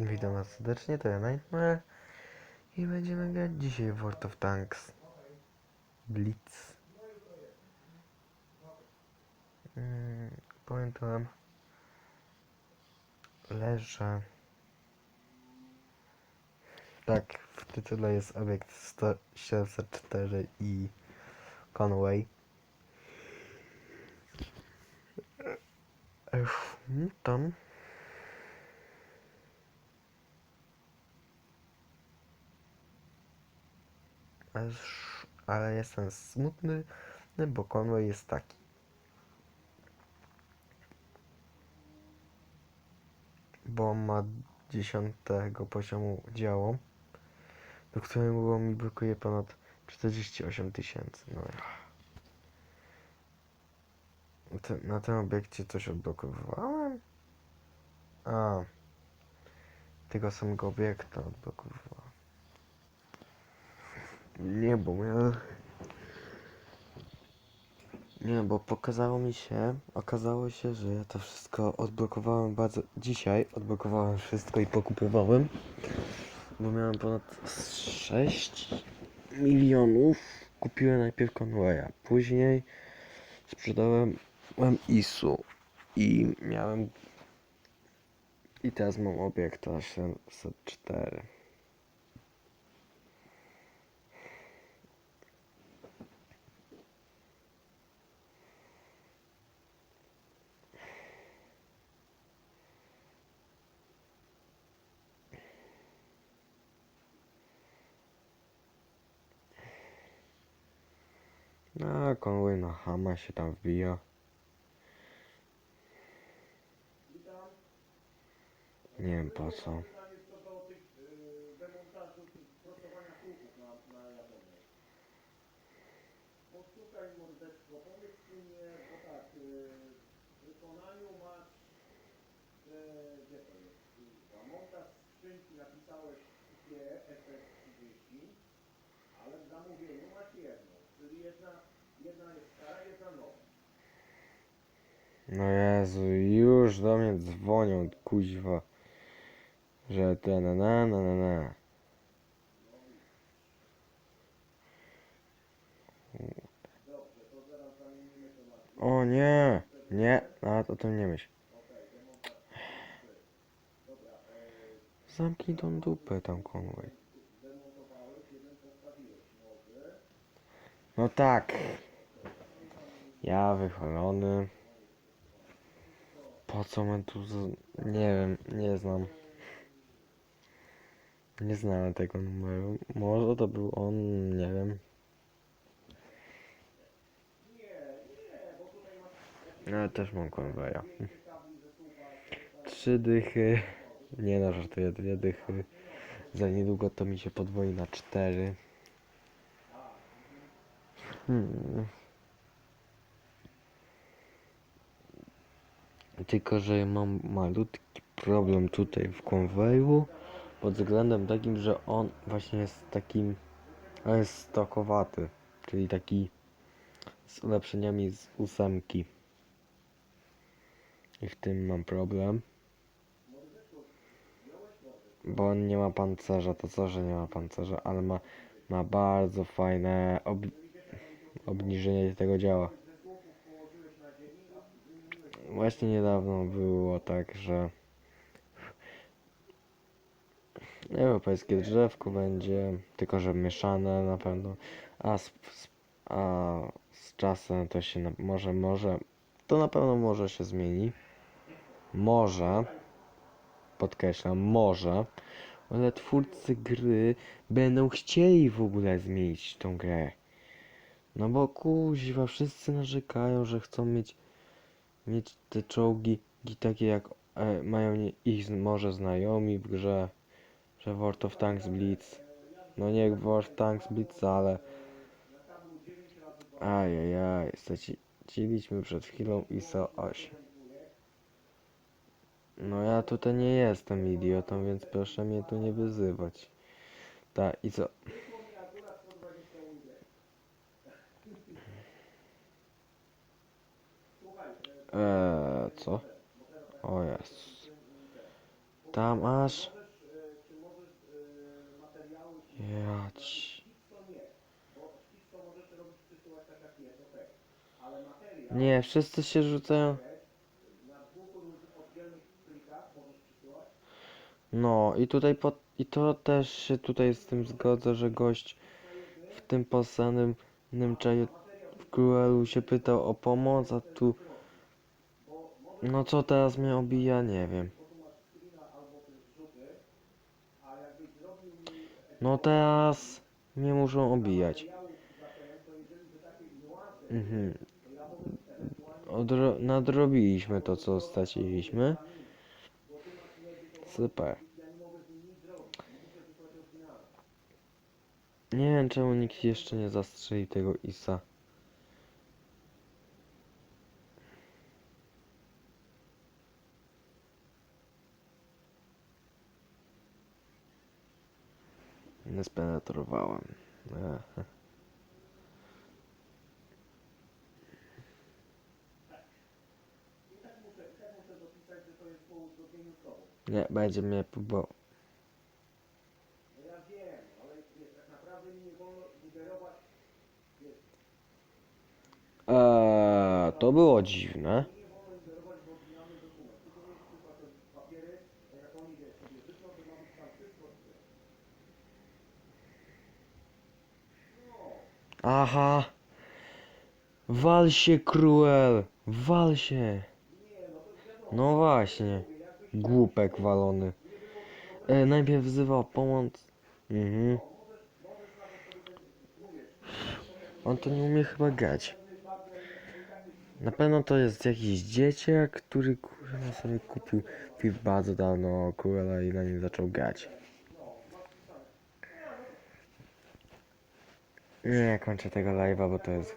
Witam was serdecznie, to ja Nightmare i będziemy grać dzisiaj w World of Tanks Blitz. Mm, to wam, leżę. Tak, w tytule jest obiekt 100 704 i Conway. Ech, no tam. Ale jestem smutny, bo Conway jest taki. Bo ma dziesiątego poziomu działo, do którego mi brakuje ponad 48 tysięcy. No ja. Na tym obiekcie coś odblokowywałem? A, tego samego obiekta odblokowywałem. Nie, bo ja... Nie, bo pokazało mi się, okazało się, że ja to wszystko odblokowałem bardzo... Dzisiaj odblokowałem wszystko i pokupowałem, bo miałem ponad 6 milionów. Kupiłem najpierw Conwaya, później sprzedałem ISU i miałem... I teraz mam obiekta 704. A Conway na Hama się tam wbija. Nie wiem po co. Pytanie co do tych y, demontażu prostowania No Jezu, już do mnie dzwonią, kuźwa. Że te na na na na na. O nie, nie, nawet o tym nie myśl. Zamknij tą dupę tam Conway. No tak. Ja wychwalony. Po co my tu z... Nie wiem, nie znam. Nie znałem tego numeru. Może to był on, nie wiem. No, też mam konweja. Trzy dychy. Nie no, żartuję, dwie dychy. Za niedługo to mi się podwoi na cztery. Hmm. Tylko, że mam malutki problem tutaj w konweju. Pod względem takim, że on właśnie jest takim. On jest stokowaty. Czyli taki z ulepszeniami z ósemki. I w tym mam problem. Bo on nie ma pancerza, to co, że nie ma pancerza, ale ma, ma bardzo fajne ob, obniżenie tego działa. Właśnie niedawno było tak, że europejskie drzewko będzie, tylko że mieszane na pewno, a z, a z czasem to się na, może, może, to na pewno może się zmieni. Może, podkreślam, może, ale twórcy gry będą chcieli w ogóle zmienić tą grę. No bo kuźwa, wszyscy narzekają, że chcą mieć mieć te czołgi takie jak e, mają nie, ich może znajomi w grze, że World of Tanks Blitz. No nie World of Tanks Blitz, ale ajajaj, straciliśmy przed chwilą ISO 8. No ja tutaj nie jestem idiotą, więc proszę mnie tu nie wyzywać. Ta ISO... Eee, co? O jest. Tam aż Ja ci... To nie, wszyscy się rzucają. No i tutaj po... I to też się tutaj z tym zgodzę, że gość w tym posanym czaju Cruelu się pytał o pomoc, a tu... No co teraz mnie obija, nie wiem. No teraz mnie muszą obijać. Mhm. Odro nadrobiliśmy to, co straciliśmy. Super. Nie wiem, czemu nikt jeszcze nie zastrzeli tego Isa. Nie spenetrowałem. Nie, będzie mnie próbował. No ja wiem, ale wiesz, tak naprawdę mi nie wolno ingerować. Wiesz, Eee, to było dziwne. mi nie wolno ingerować w oryginalny dokument. Ty powinieneś przysłać te papiery, a jak oni wiesz, sobie wyślą, to ma być tam wszystko. wiesz. No, Aha. Wal się, Cruel. Wal się. No właśnie. Głupek walony. E, najpierw wzywał pomoc. Mhm. On to nie umie chyba grać. Na pewno to jest jakiś dzieciak, który kurwa sobie kupił piw bardzo dawno Cruella i na nim zaczął grać. Nie, kończę tego live'a, bo to jest